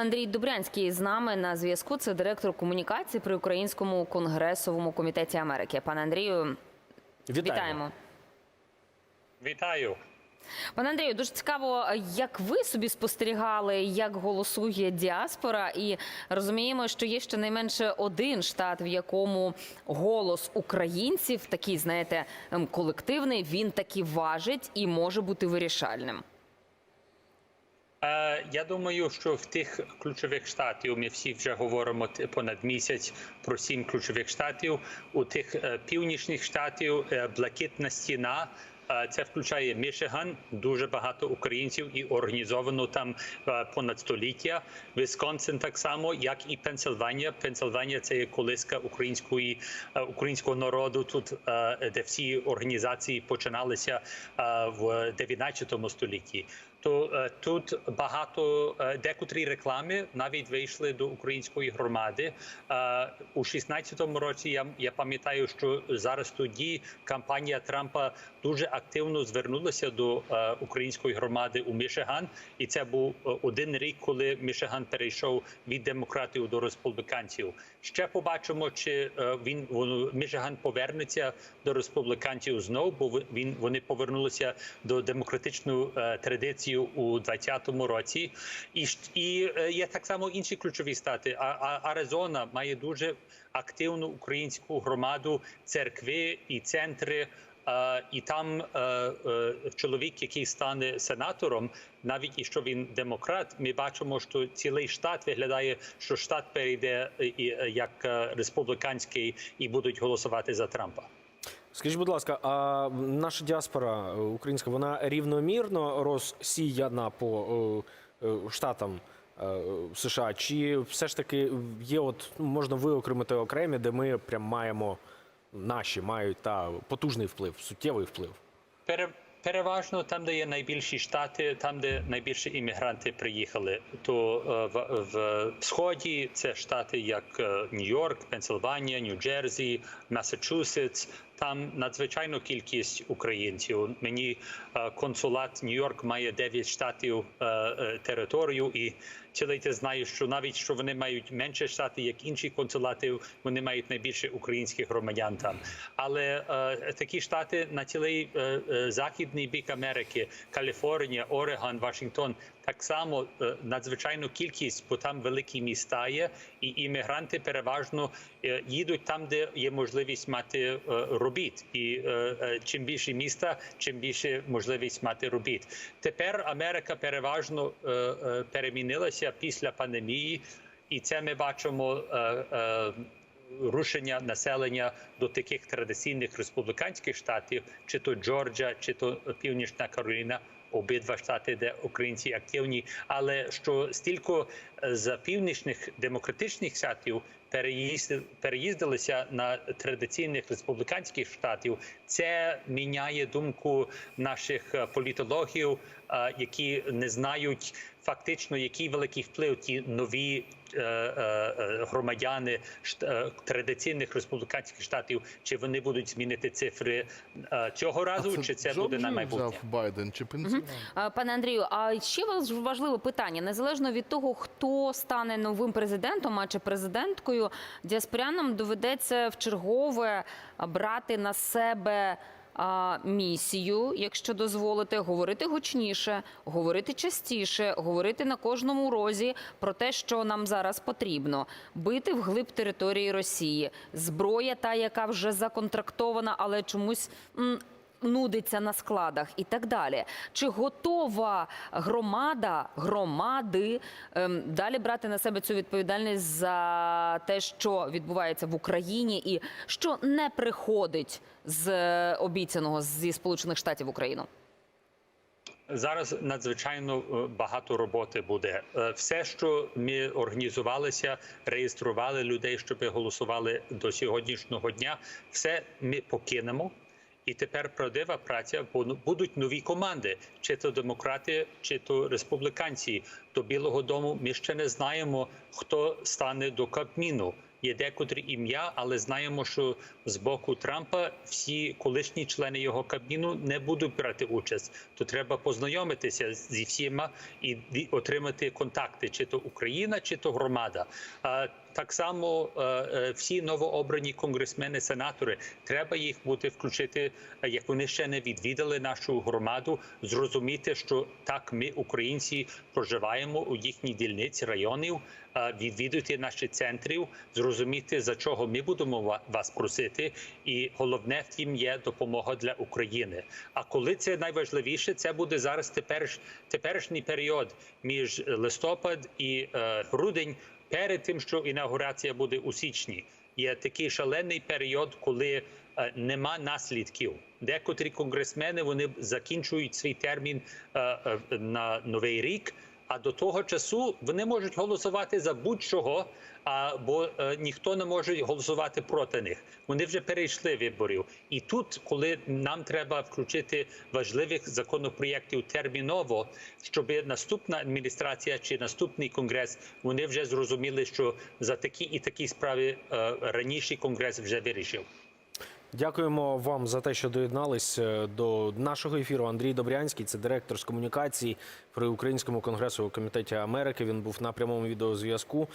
Андрій Добрянський з нами на зв'язку. Це директор комунікації при Українському конгресовому комітеті Америки. Пане Андрію, вітаємо. Вітаю. Пане Андрію, дуже цікаво, як ви собі спостерігали, як голосує діаспора, і розуміємо, що є щонайменше один штат, в якому голос українців, такий, знаєте, ем, колективний, він таки важить і може бути вирішальним. Е, Я думаю, що в тих ключових штатів ми всі вже говоримо понад місяць про сім ключових штатів. У тих е, північних штатів е, блакитна стіна. Це включає Мішиган, дуже багато українців і організовано там понад століття. Висконсин так само, як і Пенсильванія. Пенсильванія це є колиска української українського народу. Тут де всі організації починалися в 19 столітті. То е, тут багато е, декотрі реклами навіть вийшли до української громади. Е, у 16-му році я, я пам'ятаю, що зараз тоді кампанія Трампа дуже активно звернулася до української громади у Мішиган, і це був один рік, коли Мішиган перейшов від демократів до республіканців. Ще побачимо, чи він Мішиган повернеться до республіканців знов, бо він вони повернулися до демократичної е, традиції у 20-му році. І і е, є так само інші ключові стати. А, Аризона має дуже активну українську громаду, церкви і центри. І там е, е, чоловік, який стане сенатором, навіть якщо він демократ, ми бачимо, що цілий штат виглядає, що штат перейде як республіканський і будуть голосувати за Трампа. Скажіть, будь ласка, а наша діаспора е, українська, вона рівномірно розсіяна по е, е, штатам США? Чи все ж таки є, от можна виокремити окремі, де ми прям маємо наші мають та потужний вплив, суттєвий вплив? Пере, переважно там, де є найбільші штати, там, де найбільше іммігранти приїхали, то е, в, в сході це штати як е, Нью-Йорк, Пенсильванія, Нью-Джерсі, Масачусетс. Там надзвичайно кількість українців. Мені е, консулат Нью-Йорк має 9 штатів територію, і цілий знають, що навіть що вони мають менше штати, як інші консулати, вони мають найбільше українських громадян там. Але е, такі штати на цілий е, е, західний бік Америки, Каліфорнія, Орегон, Вашингтон. Так само е, надзвичайну кількість, бо там великі міста є, і іммігранти переважно е, їдуть там, де є можливість мати е, робіт. І чим більше міста, чим більше можливість мати робіт. Тепер Америка переважно перемінилася після пандемії, і це ми бачимо. Рушення населення до таких традиційних республіканських штатів, чи то Джорджа, чи то Північна Кароліна, обидва штати, де українці активні. Але що стільки з північних демократичних штатів переїзди, переїздилися на традиційних республіканських штатів, це міняє думку наших е, політологів, е, які не знають фактично, який великий вплив ті нові е, громадяни традиційних республіканських штатів, чи вони будуть змінити цифри цього разу, чи це буде на майбутнє? взяв Байден чи? А, Пане Андрію, а ще важ- важливе питання: незалежно від того, хто стане новим президентом а чи президенткою, діаспорянам доведеться в чергове брати на себе. Місію, якщо дозволите, говорити гучніше, говорити частіше, говорити на кожному розі про те, що нам зараз потрібно, бити вглиб території Росії, зброя, та яка вже законтрактована, але чомусь нудиться на складах і так далі. Чи готова громада, громади ем, далі брати на себе цю відповідальність за те, що відбувається в Україні, і що не приходить з е, обіцяного зі Сполучених Штатів Україну? Зараз надзвичайно е, багато роботи буде. Е, Все, що ми організувалися, реєстрували людей, щоб голосували до сьогоднішнього дня, все ми покинемо. І тепер правдива праця, ну, будуть нові команди, чи то демократи, чи то республіканці. До Білого Дому ми ще не знаємо, хто стане до Кабміну. є декотрі ім'я, але знаємо, що з боку Трампа всі колишні члени його кабіну не будуть брати участь. То треба познайомитися зі всіма і отримати контакти, чи то Україна, чи то громада. Так само е, е, всі новообрані конгресмени, сенатори, треба їх буде включити, е, як вони ще не відвідали нашу громаду, зрозуміти, що так ми, українці, проживаємо у їхній дільниці районів, відвідати наші центрів, зрозуміти за чого ми будемо ва- вас просити, і головне в тім є допомога для України. А коли це найважливіше, це буде зараз теперіш, теперішній період між листопад і грудень перед тим, що інаугурація буде у січні. Є такий шалений період, коли е, нема наслідків. Декотрі конгресмени вони закінчують свій термін е, е, на новий рік. А до того часу вони можуть голосувати за будь-чого, бо е, ніхто не може голосувати проти них. Вони вже перейшли виборів. І тут, коли нам треба включити важливих законопроєктів терміново, щоб наступна адміністрація чи наступний конгрес вони вже зрозуміли, що за такі і такі справи е, раніше конгрес вже вирішив. Дякуємо вам за те, що доєднались е, до нашого ефіру. Андрій Добрянський, це директор з комунікації при Українському конгресу у комітеті Америки. Він був на прямому відеозв'язку.